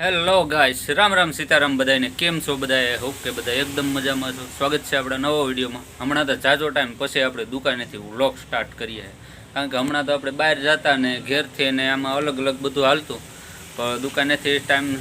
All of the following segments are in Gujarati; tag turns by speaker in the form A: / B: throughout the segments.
A: હેલો ગાઈસ રામ રામ, સીતારામ બધાને કેમ છો બધાએ હોપ કે બધા એકદમ મજામાં છો. સ્વાગત છે આપણા નવા વિડીયોમાં. હમણાં તો જાજો ટાઈમ પછી આપણે દુકાનેથી વ્લોગ સ્ટાર્ટ કરીએ. કારણ કે હમણાં તો આપણે બહાર જતા ને ઘેરથી ને આમાં અલગ અલગ બધું હાલતું. પણ દુકાનેથી ટાઈમ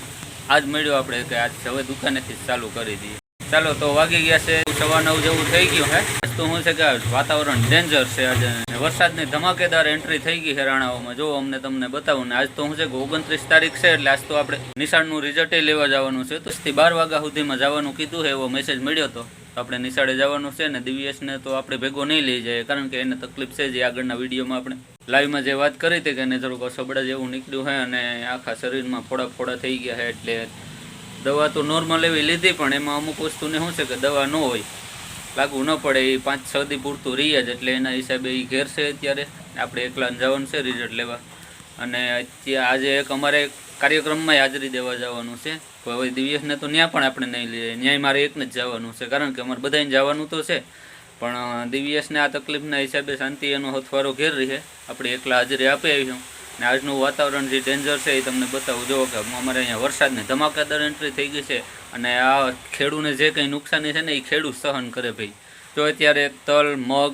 A: આજ મળ્યો આપણે કે આજ હવે દુકાનેથી ચાલુ કરી દઈએ. ચાલો, તો વાગી ગયા છે. સવા નવ જેવું થઈ ગયું હે. તો હું છે કે વાતાવરણ ડેન્જર છે આજે. વરસાદની ધમાકેદાર એન્ટ્રી થઈ ગઈ છે રાણાઓમાં. જો અમને તમને બતાવું. ને આજ તો હું છે કે ઓગણત્રીસ તારીખ છે, એટલે આજ તો આપણે નિશાળનું રિઝલ્ટ લેવા જવાનું છે. તો થી બાર વાગ્યા સુધીમાં જવાનું કીધું છે, એવો મેસેજ મળ્યો હતો આપણે નિશાળે જવાનું છે ને દિવ્યેશને તો આપણે ભેગો નહીં લઈ જઈએ, કારણ કે એને તકલીફ છે જે. આગળના વિડીયોમાં આપણે લાઈવમાં જે વાત કરી હતી કે એને થોડુંક સબડા જેવું નીકળ્યું છે અને આખા શરીરમાં ફોડા ફોડા થઈ ગયા છે, એટલે દવા તો નોર્મલ એવી લીધી પણ એમાં અમુક વસ્તુને શું છે કે દવા ન હોય, લાગુ ન પડે, એ પાંચ છ દી પૂરતું રહી જ એટલે એના હિસાબે એ ઘેર છે અત્યારે. આપણે એકલા જવાનું છે રિઝલ્ટ લેવા. અને આજે એક અમારે કાર્યક્રમમાં હાજરી દેવા જવાનું છે. હવે દિવ્યેશને તો ત્યાં પણ આપણે નહીં લઈએ. ન્યાય મારે એકને જ જવાનું છે. કારણ કે અમારે બધાને જવાનું તો છે. પણ દિવ્યેશને આ તકલીફના હિસાબે શાંતિ એનો હથવારો ઘેર રહે. આપણે એકલા હાજરી આપી આવીશું. ને આજનું વાતાવરણ જે ડેન્જર છે એ તમને બતાવું. જો કે અમારે અહીંયા વરસાદની ધમાકાદાર એન્ટ્રી થઈ ગઈ છે અને આ ખેડૂને જે કંઈ નુકસાની છે ને એ ખેડૂત સહન કરે ભાઈ. જો અત્યારે તલ, મગ,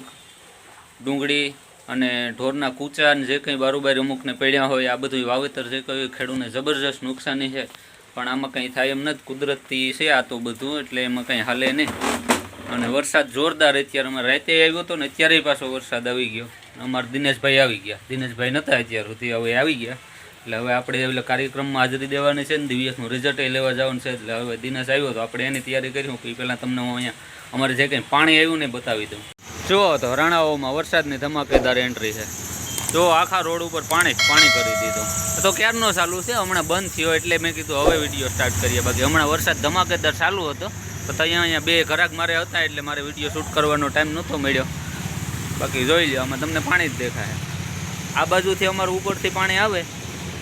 A: ડુંગળી અને ઢોરના કૂચા જે કંઈ બારોબાર અમુકને પડ્યા હોય, આ બધું વાવેતર જે કંઈ ખેડૂને જબરજસ્ત નુકસાની છે. પણ આમાં કંઈ થાય એમ નથી. કુદરતી છે આ તો બધું, એટલે એમાં કંઈ હાલે નહીં. અને વરસાદ જોરદાર અત્યારે અમારે રાતે આવ્યો હતો ને અત્યારે પાછો વરસાદ આવી ગયો. અમારે દિનેશભાઈ આવી ગયા. દિનેશભાઈ નહોતા અત્યાર સુધી, હવે આવી ગયા. એટલે હવે આપણે એટલે કાર્યક્રમમાં હાજરી દેવાની છે ને દિવ્યાસનું રિઝલ્ટ લેવા જવાનું છે. એટલે હવે દિનેશ આવ્યો તો આપણે એની તૈયારી કરી કે પહેલાં તમને હું અહીંયા અમારે જે કંઈ પાણી આવ્યું ને બતાવી દઉં. જુઓ તો રાણાઓમાં વરસાદની ધમાકેદાર એન્ટ્રી છે. જો આખા રોડ ઉપર પાણી પાણી કરી દીધું. તો ક્યારનો ચાલુ છે? હમણાં બંધ થયો એટલે મેં કીધું હવે વીડિયો સ્ટાર્ટ કરીએ. બાકી હમણાં વરસાદ ધમાકેદાર ચાલુ હતો. તો ત્યાં અહીંયા બે ઘરાક મારે હતા એટલે મારે વીડિયો શૂટ કરવાનો ટાઈમ નહોતો મળ્યો. બાકી જોઈ લો આમાં તમને પાણી જ દેખાય. આ બાજુથી અમારું ઉપરથી પાણી આવે,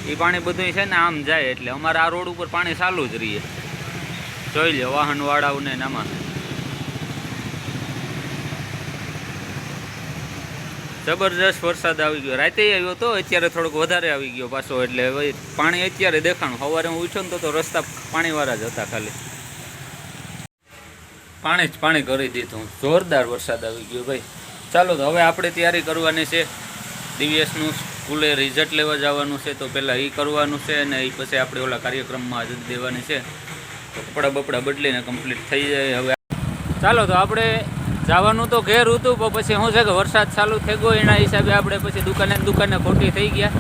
A: એ પાણી બધું છે ને આમ જાય એટલે અમારે આ રોડ ઉપર પાણી ચાલુ જ રહીએ. જોઈ લો વાહનવાળાઓને નામાં જબરજસ્ત વરસાદ આવી ગયો. રાતે આવ્યો હતો અત્યારે થોડોક વધારે આવી ગયો પાછો એટલે પાણી અત્યારે દેખાણું. સવારે હું ઉઠ્યો ને તો રસ્તા પાણીવાળા જ હતા ખાલી. પાણી જ પાણી કરી દીધું. જોરદાર વરસાદ આવી ગયો ભાઈ. ચાલો તો હવે આપણે તૈયારી કરવાની છે. ડીવીએસનું સ્કૂલે રિઝલ્ટ લેવા જવાનું છે, તો પહેલાં એ કરવાનું છે અને એ પછી આપણે ઓલા કાર્યક્રમમાં હાજર દેવાની છે. તો કપડાં બપડા બદલીને કમ્પ્લીટ થઈ જાય હવે. ચાલો તો આપણે જવાનું તો ઘેર હતું, પણ પછી શું છે કે વરસાદ ચાલુ થઈ ગયો, એના હિસાબે આપણે પછી દુકાને દુકાને ખોટી થઈ ગયા.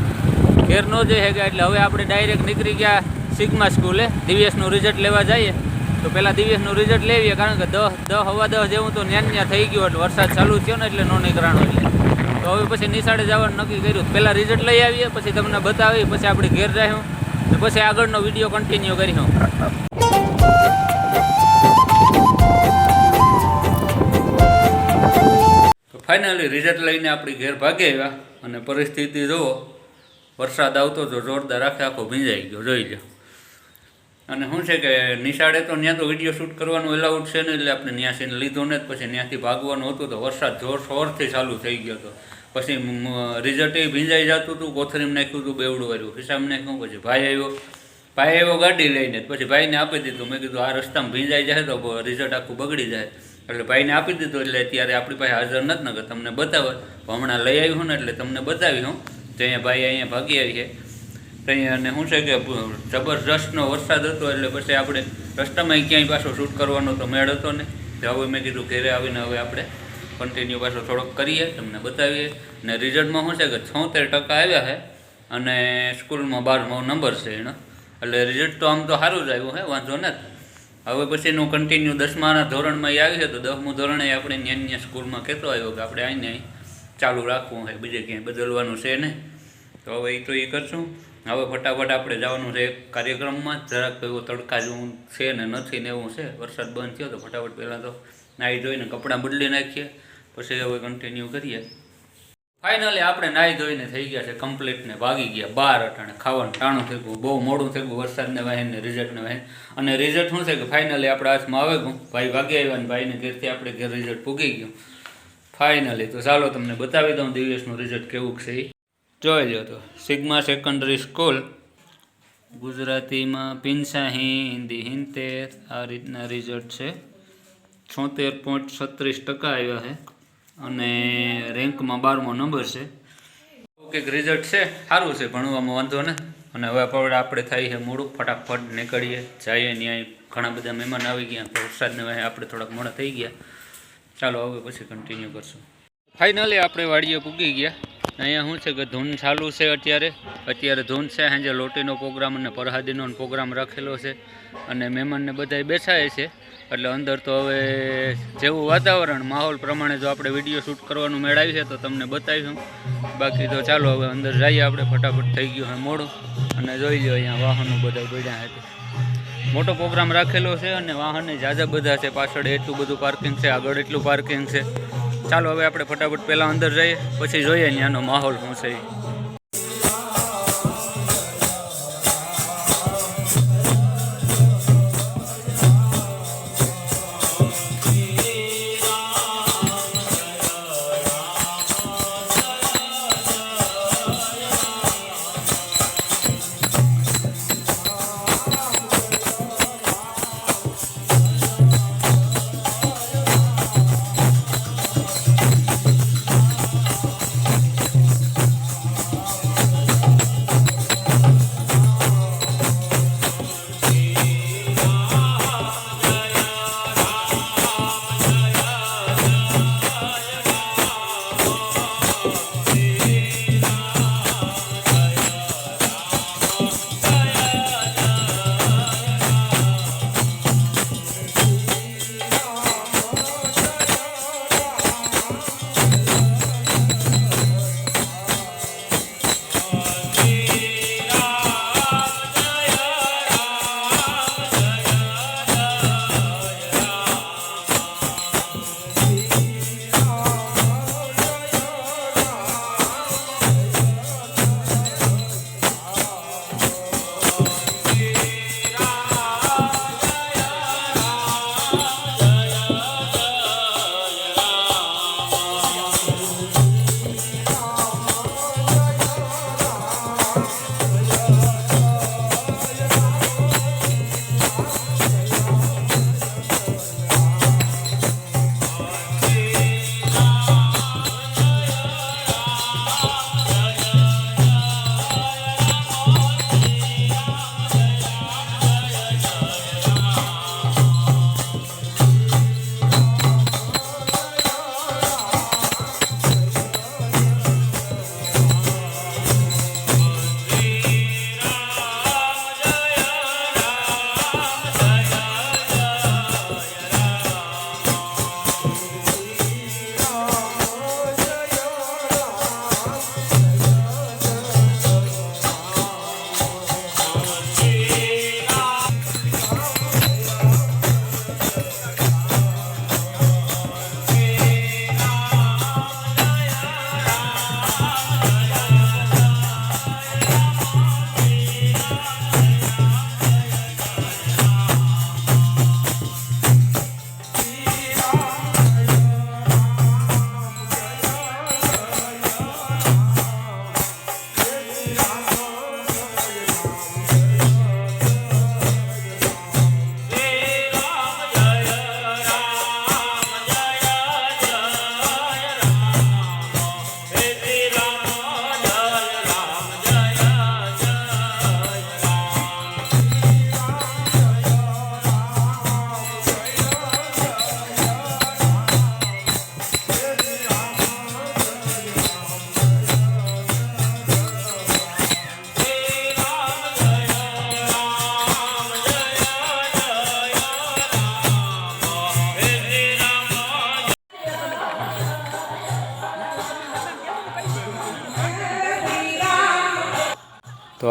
A: ઘેર ન જઈ ગયા એટલે હવે આપણે ડાયરેક્ટ નીકળી ગયા સિગ્મા સ્કૂલે. ડીવીએસનું રિઝલ્ટ લેવા જઈએ. તો પહેલાં દિવસનું રિઝલ્ટ લેવીએ, કારણ કે દસ દસ હવા દસ જેવું તો ન્યાન ન્યા થઈ ગયું એટલે વરસાદ ચાલુ થયો ને એટલે નો નીકળાણો એટલે. તો હવે પછી નિશાળે જવાનું નક્કી કર્યું. પહેલાં રિઝલ્ટ લઈ આવીએ, પછી તમને બતાવી પછી આપણે ઘેર રહ્યું ને પછી આગળનો વીડિયો કન્ટિન્યુ કરી તો ફાઇનલી રિઝલ્ટ લઈને આપણે ઘેર ભાગે આવ્યા, અને પરિસ્થિતિ જુઓ, વરસાદ આવતો તો જોરદાર આખે આખો ભીંજાઈ ગયો, જોઈ લો અને શું છે કે નિશાળે તો ત્યાં તો વીડિયો શૂટ કરવાનું એલાઉડ છે ને, એટલે આપણે ન્યાસીને લીધો ને પછી ત્યાંથી ભાગવાનું હતું તો વરસાદ જોર શોરથી ચાલુ થઈ ગયો હતો પછી રિઝલ્ટ એ ભીંજાઈ જતું હતું કોથળીમાં નાખ્યું હતું, બેવડું આવ્યું ખિસ્સામાં નાખ્યું, પછી ભાઈ આવ્યો. ભાઈ આવ્યો ગાડી લઈને પછી ભાઈને આપી દીધું. મેં કીધું, આ રસ્તામાં ભીંજાઈ જાય તો રિઝલ્ટ આખું બગડી જાય. એટલે ભાઈને આપી દીધું, એટલે અત્યારે આપણી પાસે હાજર નથી ને કે તમને બતાવે હમણાં લઈ આવ્યું ને, એટલે તમને બતાવી હું તો અહીંયા ભાઈ અહીંયા ભાગી આવી છે. તો અને શું છે કે જબરજસ્તનો વરસાદ હતો એટલે પછી આપણે રસ્તામાં ક્યાંય પાછો શૂટ કરવાનો તો મેળ હતો ને હવે મેં કીધું ઘરે આવીને હવે આપણે કન્ટિન્યુ પાછો થોડોક કરીએ, તમને બતાવીએ. ને રિઝલ્ટમાં શું છે કે છોતેર ટકા આવ્યા છે અને સ્કૂલમાં બારમો નંબર છે એનો. એટલે રિઝલ્ટ તો આમ તો સારું જ આવ્યું હે, વાંધો નથી. હવે પછીનું કન્ટિન્યુ દસમાના ધોરણમાં એ આવી છે, તો દસમું ધોરણે આપણે ન્યા ન્યા સ્કૂલમાં કહેતો આવ્યો કે આપણે આવીને ચાલુ રાખવું હોય બીજે ક્યાંય બદલવાનું છે ને તો હવે એ તો એ કરશું. હવે ફટાફટ આપણે જવાનું છે એક કાર્યક્રમમાં. જરાક એવો તડકા જેવું છે ને નથી ને એવું છે. વરસાદ બંધ થયો તો ફટાફટ પહેલાં તો નાહી ધોઈને કપડાં બદલી નાખીએ. પછી હવે કન્ટિન્યુ કરીએ. ફાઇનલી આપણે નાહી ધોઈને થઈ ગયા છે કમ્પ્લીટ ને ભાગી ગયા. બાર અટાણે ખાવાનું ટાણું થઈ ગયું. બહુ મોડું થઈ ગયું વરસાદને વાહીને રિઝલ્ટને વાહીને. અને રિઝલ્ટ શું છે કે ફાઇનલી આપણા હાથમાં આવે ગયું. ભાઈ ભાગી આવ્યા ને ભાઈને ઘેરથી આપણે ઘેર રિઝલ્ટ પૂગી ગયું. ફાઇનલી તો ચાલો તમને બતાવી દઉં દિવ્યેશનું રિઝલ્ટ કેવું છે જોઈ લો તો. Sigma secondary school. ગુજરાતીમાં પિંચાહી હિન્દી હિંતેર, આ રીતના રિઝલ્ટ છે. છોતેર પોઈન્ટ છત્રીસ ટકા આવ્યા છે. અને રેન્કમાં બારમો નંબર છે. ઓકે રિઝલ્ટ છે. સારું છે, ભણવામાં વાંધો ને. અને હવે આપણે આપણે થાય છે મોડું ફટાફટ નીકળીએ. જઈએ ન્યાય. ઘણા બધા મહેમાન આવી ગયા. વરસાદને આપણે થોડાક મોડા થઈ ગયા. ચાલો, હવે પછી કન્ટિન્યુ કરશું. ફાઇનલી આપણે વાડીએ પૂગી ગયા. અહીંયા શું છે કે ધૂન ચાલુ છે અત્યારે? અત્યારે ધૂન છે, સાંજે લોટીનો પ્રોગ્રામ અને પરહાદીનો પ્રોગ્રામ રાખેલો છે અને મહેમાનને બધાય બેસાય છે. એટલે અંદર તો હવે જેવું વાતાવરણ, માહોલ પ્રમાણે જો આપણે વીડિયો શૂટ કરવાનું મેળાવી છે તો તમને બતાવીશું. બાકી તો ચાલો હવે અંદર જઈએ આપણે, ફટાફટ થઈ ગયું હોય મોડું. અને જોઈ લો અહીંયા વાહનો બધા પડ્યા હતા મોટો પ્રોગ્રામ રાખેલો છે અને વાહને જાજા બધા છે, પાછળ એટલું બધું પાર્કિંગ છે, આગળ એટલું પાર્કિંગ છે. ચાલો હવે આપણે ફટાફટ પહેલાં અંદર જઈએ પછી જોઈએ ત્યાંનો માહોલ શું છે.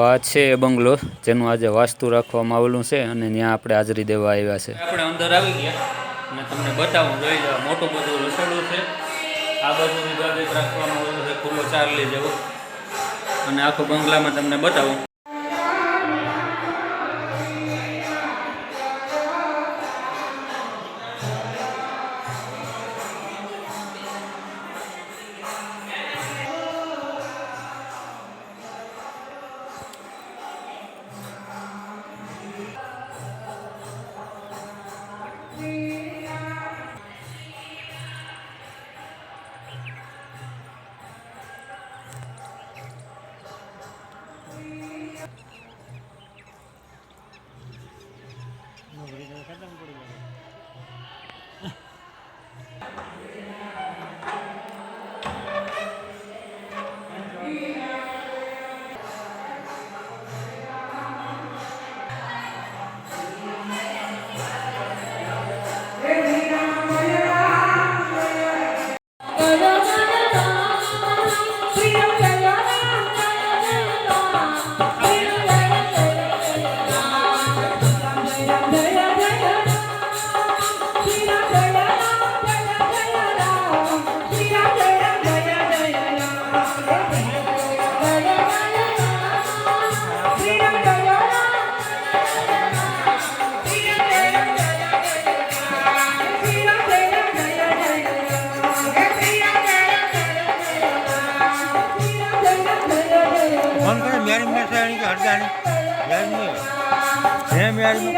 A: આ છે એ બંગલો, જેનું આજે વાસ્તુ રાખવામાં આવેલું છે અને ત્યાં આપણે હાજરી દેવા આવ્યા છે. આપણે અંદર આવી ગયા. અને તમને બતાવું, જોઈ લો મોટું બધું રસોડું છે. આ બાજુ વિભાગ રાખવામાં છે, ખુલ્લો ચાર્લી જેવો અને આખો બંગલામાં તમને બતાવું.
B: મેરી મેં સાણી કે હરદાની મેરી મેં હે મેરી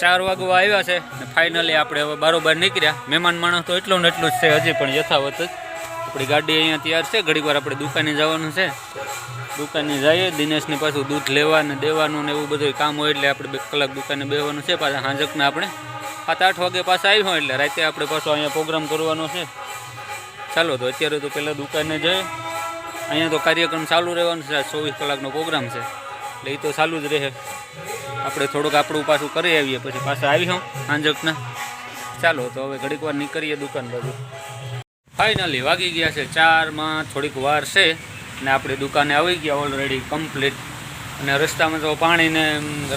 A: ચાર વાગવા આવ્યા છે ફાઇનલી આપણે હવે બારોબાર નીકળ્યા. મહેમાન માણસ તો એટલું ને એટલું જ છે હજી પણ યથાવત જ. આપણી ગાડી અહીંયા તૈયાર છે. ઘડીક વાર આપણે દુકાને જવાનું છે. દુકાને જઈએ, દિનેશને પાછું દૂધ લેવા ને દેવાનું ને એવું બધું કામ હોય એટલે આપણે બે કલાક દુકાને બેવાનું છે પાછા હાંજકને આપણે. સાત આઠ વાગે પાછા આવ્યો એટલે રાતે આપણે પાછો અહીંયા પ્રોગ્રામ કરવાનો છે. ચાલો તો અત્યારે તો પહેલાં દુકાને જઈએ. અહીંયા તો કાર્યક્રમ ચાલુ રહેવાનો છે. ચોવીસ કલાકનો પ્રોગ્રામ છે. એટલે એ તો ચાલુ જ રહે. આપણે થોડુંક આપણું પાછું કરી આવીએ, પછી પાછા આવી હું આંજકના ચાલો તો હવે ઘડીક વાર નીકળીએ દુકાન બાજુ. ફાઇનલી વાગી ગયા છે ચારમાં, થોડીક વાર છે, ને આપણે દુકાને આવી ગયા ઓલરેડી કમ્પ્લીટ અને રસ્તામાં તો પાણીને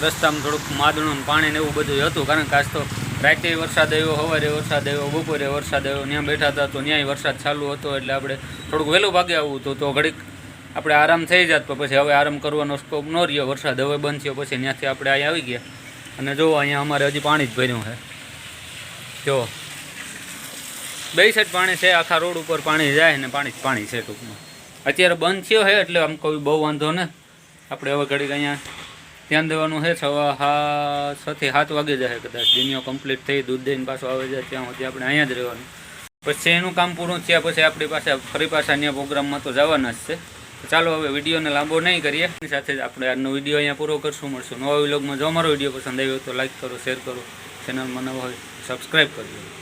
A: રસ્તામાં થોડુંક માદણું પાણીને એવું બધું હતું, કારણ કે આજ તો રાતે વરસાદ આવ્યો, સવારે વરસાદ આવ્યો, બપોરે વરસાદ આવ્યો ત્યાં બેઠા હતા તો ત્યાંય વરસાદ ચાલુ હતો, એટલે આપણે થોડુંક વહેલું ભાગે આવવું હતું, તો ઘડીક આપણે આરામ થઈ જાત તો પછી હવે આરામ કરવાનો સ્કોપ ન રહ્યો. વરસાદ હવે બંધ થયો, પછી ત્યાંથી આપણે અહીંયા આવી ગયા. અને જો અહીંયા અમારે હજી પાણી જ ભર્યું છે. જો બે સાઈડ પાણી છે, આખા રોડ ઉપર પાણી જાય ને પાણી જ પાણી છે ટૂંકમાં. અત્યારે બંધ થયો છે, એટલે આમ કોઈ બહુ વાંધો ને. આપણે હવે ઘડીક અહીંયા ધ્યાન દેવાનું છે સવા હા છથી સાત વાગે જાય કદાચ. દિનિયો કમ્પ્લીટ થઈ, દૂધ દઈને પાછું આવે જાય ત્યાં સુધી આપણે અહીંયા જ રહેવાનું. પછી એનું કામ પૂરું થયા પછી આપણી પાસે ફરી પાછા અન્ય પ્રોગ્રામમાં તો જવાના જ છે. ચાલો હવે વિડીયોને લાંબો નહીં કરીએ. એની સાથે જ આપણે આજનો વીડિયો અહીંયા પૂરો કરશું, મળશું નવા વિલોગમાં. જો અમારો વીડિયો પસંદ આવ્યો તો લાઈક કરો, શેર કરો. ચેનલમાં નવો હોય સબસ્ક્રાઈબ કરજો.